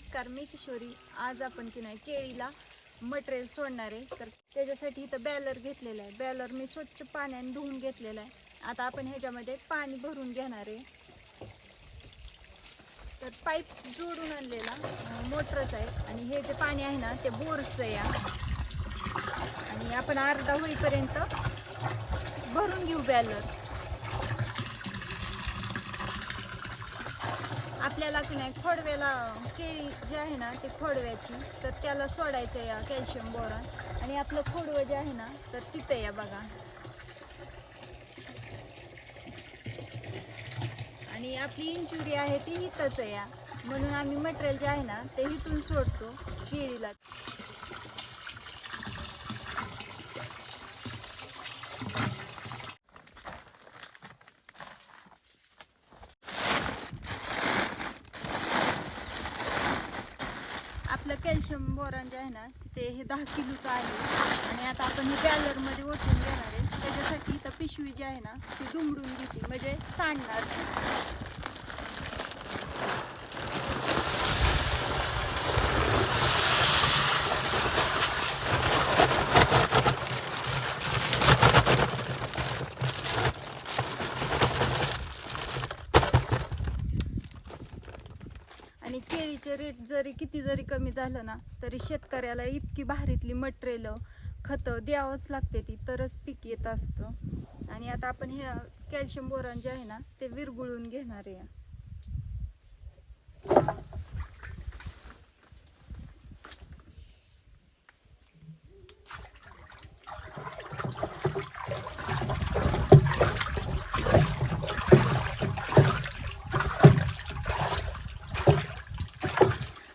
नमस्कार मी किशोरी. आज आपण की नाही केळीला मटेरियल सोडणार आहे. तर त्याच्यासाठी इथं बॅलर घेतलेला आहे. बॅलर मी स्वच्छ पाण्याने धुवून घेतलेला आहे. आता आपण ह्याच्यामध्ये पाणी भरून घेणार आहे. तर पाईप जोडून आणलेला मोटरच आहे. आणि हे जे पाणी आहे ना ते बोरचं आहे. या आणि आपण अर्धा होईपर्यंत भरून घेऊ बॅलर. आपल्याला की नाही खोडव्याला केळी जे आहे ना ते खोडव्याची तर त्याला सोडायचं या कॅल्शियम बोरॉन. आणि आपलं खोडवं जे आहे ना तर तिथं या बघा. आणि आपली इंचुरी आहे ती इथंच आहे या. म्हणून आम्ही मटेरियल जे आहे ना ते इथून सोडतो केळीला आपलं कॅल्शियम आहे ना ते हे दहा किलोचं आहे. आणि आता आपण हे बॅलरमध्ये ओतून घेणार आहे. त्याच्यासाठी इथं पिशवी जी आहे ना ती दुमडून घेते. म्हणजे सांडणार. आणि केळीचे रेट जरी किती कमी झालं ना तरी शेतकऱ्याला इतकी भारीतली मटेरियल खतं द्यावंच लागते ती तरच पीक येत असतं. आणि आता आपण हे कॅल्शियम बोरान जे आहे ना ते विरगुळून घेणार आहे.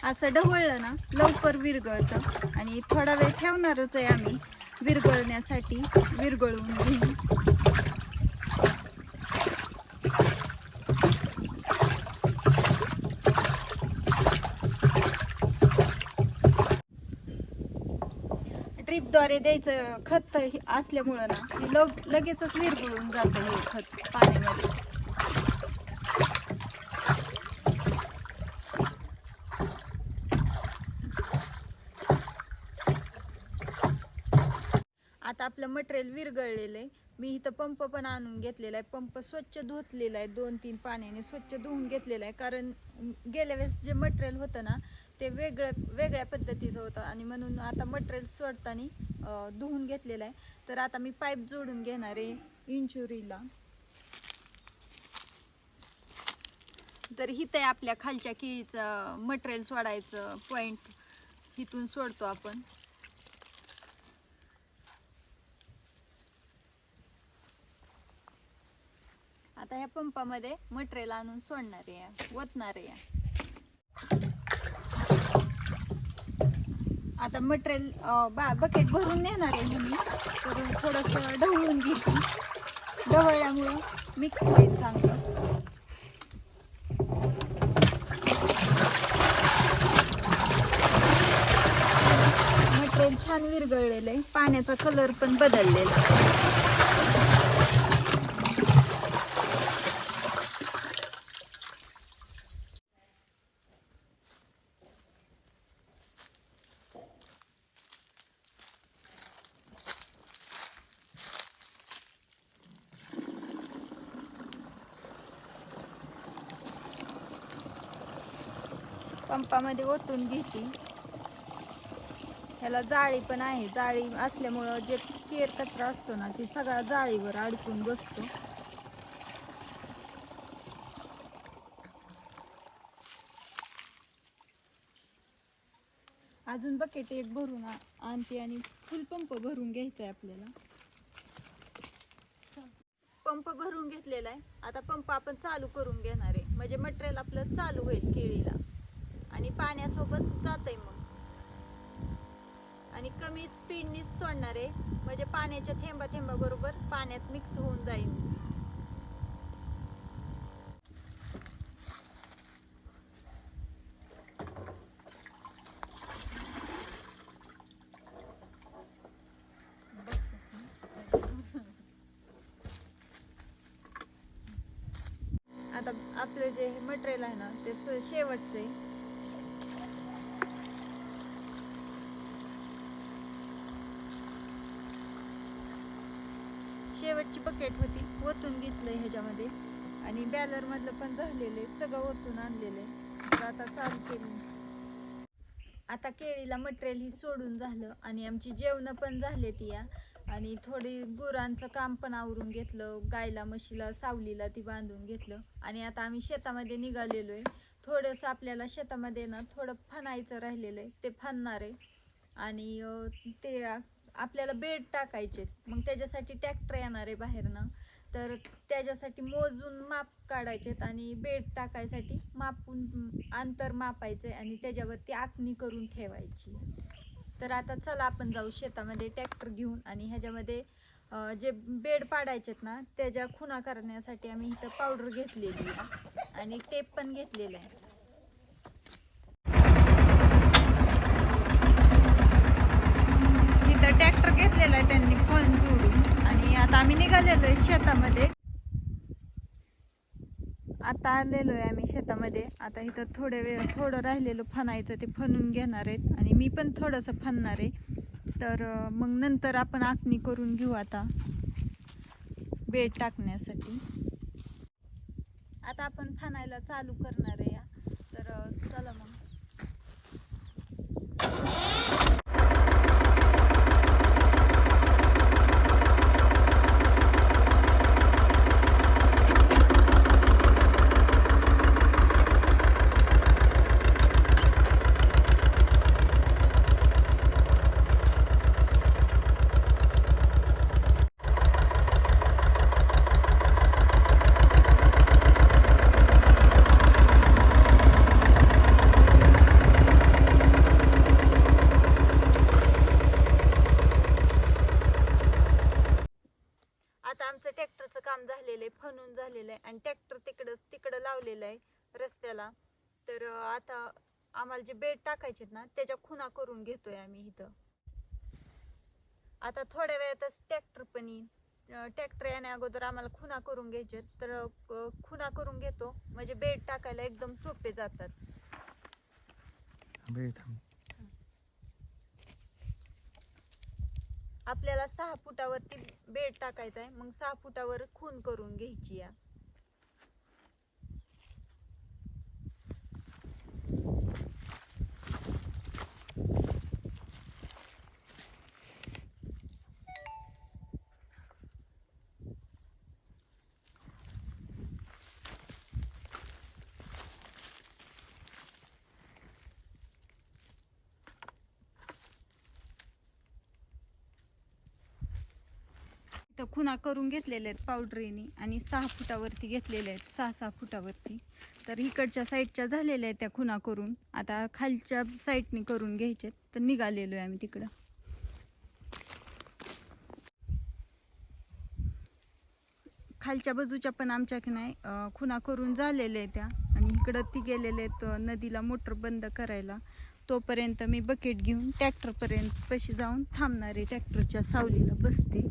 असं ढवळलं ना लवकर विरघळतं आणि थोडा वेळ ठेवणारच आहे आम्ही. विरघळण्यासाठी विरघळून घेऊन ड्रीपद्वारे द्यायचं खत हे असल्यामुळं ना लग लगेचच विरघळून जातं हे खत पाण्यामध्ये. आता मटेरियल विरगळलेलं आहे. मी इथं पंप पण आणून घेतलेला आहे. पंप स्वच्छ धुतलेला आहे. दोन तीन पाण्याने स्वच्छ धुवून घेतलेला आहे. कारण गेल्या वेळेस जे मटेरियल होतं ना ते वेगळ्या वेगळ्या पद्धतीचं होतं. आणि म्हणून आता मटेरियल सोडताना धुवून घेतलेलं आहे. तर आता मी पाईप जोडून घेणार आहे इंचुरीला. तर हिथं आहे आपल्या खालच्या केळीचं मटेरियल सोडायचं पॉईंट इथून सोडतो आपण. आता ह्या पंपामध्ये मटेरियल आणून सोडणार आहे ओतणार आहे. आता मटेरियल बा बकेट भरून नेणार आहे मी तर थोडंसं ढवळून घेते. ढवळल्यामुळं मिक्स होईल चांगलं. मटेरियल छान विरघळलेलं आहे. पाण्याचा कलर पण बदललेला पंपामध्ये ओतून घेते. ह्याला जाळी पण आहे. जाळी असल्यामुळं जे केर कचरा असतो ना ती सगळा जाळीवर अडकून बसतो. अजून बकेट एक भरून आणते आणि फुल पंप भरून घ्यायचा आहे आपल्याला. पंप भरून घेतलेला आहे आता पंप आपण चालू करून घेणार. आहे म्हणजे मटेरियल आपलं चालू होईल केळीला. आणि पाण्यासोबत जातंय मग. आणि कमी स्पीडनीच सोडणार आहे. म्हणजे पाण्याच्या थेंबा थेंबा बरोबर पाण्यात मिक्स होऊन जाईल. आता आपलं जे मटेरियल आहे ना ते स- शेवटचं शेवटची बकेट होती. ओतून घेतलंय ह्याच्यामध्ये. आणि बॅलरमधलं पण झालेलं आहे. सगळं ओतून आणलेलं आहे. तर आता चालू केली आता केळीला मटेरियल ही सोडून झालं. आणि आमची जेवणं पण झाले ती या आणि थोडी गुरांचं काम पण आवरून घेतलं. गायला म्हशीला सावलीला ती बांधून घेतलं. आणि आता आम्ही शेतामध्ये निघालेलो आहे. थोडंसं आपल्याला शेतामध्ये ना थोडं फणायचं राहिलेलं आहे. ते फणणार आहे. आणि ते आपल्याला बेड टाकायचे मग त्याच्यासाठी ट्रॅक्टर येणार आहे बाहेरनं. तर त्याच्यासाठी मोजून माप काढायचेत आणि बेड टाकायसाठी मापून अंतर मापायचे आणि त्याच्यावरती आखणी करून ठेवायची तर आता चला आपण जाऊ शेतामध्ये ट्रॅक्टर घेऊन आणि ह्याच्यामध्ये जे बेड पाडायचेत ना त्याच्या खुणा करण्यासाठी आम्ही इथं पावडर घेतलेली आहे. आणि टेप पण घेतलेला आहे. तर ट्रॅक्टर घेतलेला आहे त्यांनी फोन जोडून. आणि आता आम्ही निघालेलो आहे शेतामध्ये. आता आलेलो आहे आम्ही शेतामध्ये. आता इथं थोड्या वेळ थोडं राहिलेलं फनायचं ते फनून घेणार आहेत. आणि मी पण थोडंसं फनणार आहे. तर मग नंतर आपण आखणी करून घेऊ आता. बेड टाकण्यासाठी. आता आपण फनायला चालू करणार आहे या तर अं, चला मग आता आमचं ट्रॅक्टरचं आहे फनून झालेलं आहे आणि ट्रॅक्टर तिकडं तिकडं लावलेलं आहे रस्त्याला. तर आता आम्हाला जे बेड टाकायचे ना त्याच्या खुना करून घेतोय आम्ही इथं. आता थोड्या वेळातच ट्रॅक्टर पण येईल. ट्रॅक्टर येण्या अगोदर आम्हाला खुना करून घ्यायचे तर खुना करून घेतो. म्हणजे बेड टाकायला एकदम सोपे जातात थांबे थांब आपल्याला सहा फुटावरती बेड टाकायचा आहे. मग सहा फुटावर खून करून घ्यायची या. तर खुणा करून घेतलेल्या आहेत पावडरीने आणि सहा फुटावरती घेतलेल्या आहेत सहा सहा फुटावरती. तर इकडच्या साईडच्या झालेल्या आहेत त्या खुणा करून. आता खालच्या साईडने करून घ्यायचे तर निघालेलो आहे आम्ही तिकडं. खालच्या बाजूच्या पण आमच्या की नाही खुणा करून झालेल्या आहेत त्या. आणि इकडं ती गेलेले आहेत नदीला मोटर बंद करायला. तोपर्यंत मी बकेट घेऊन ट्रॅक्टरपर्यंत पशी जाऊन थांबणार आहे ट्रॅक्टरच्या सावलीला बसते.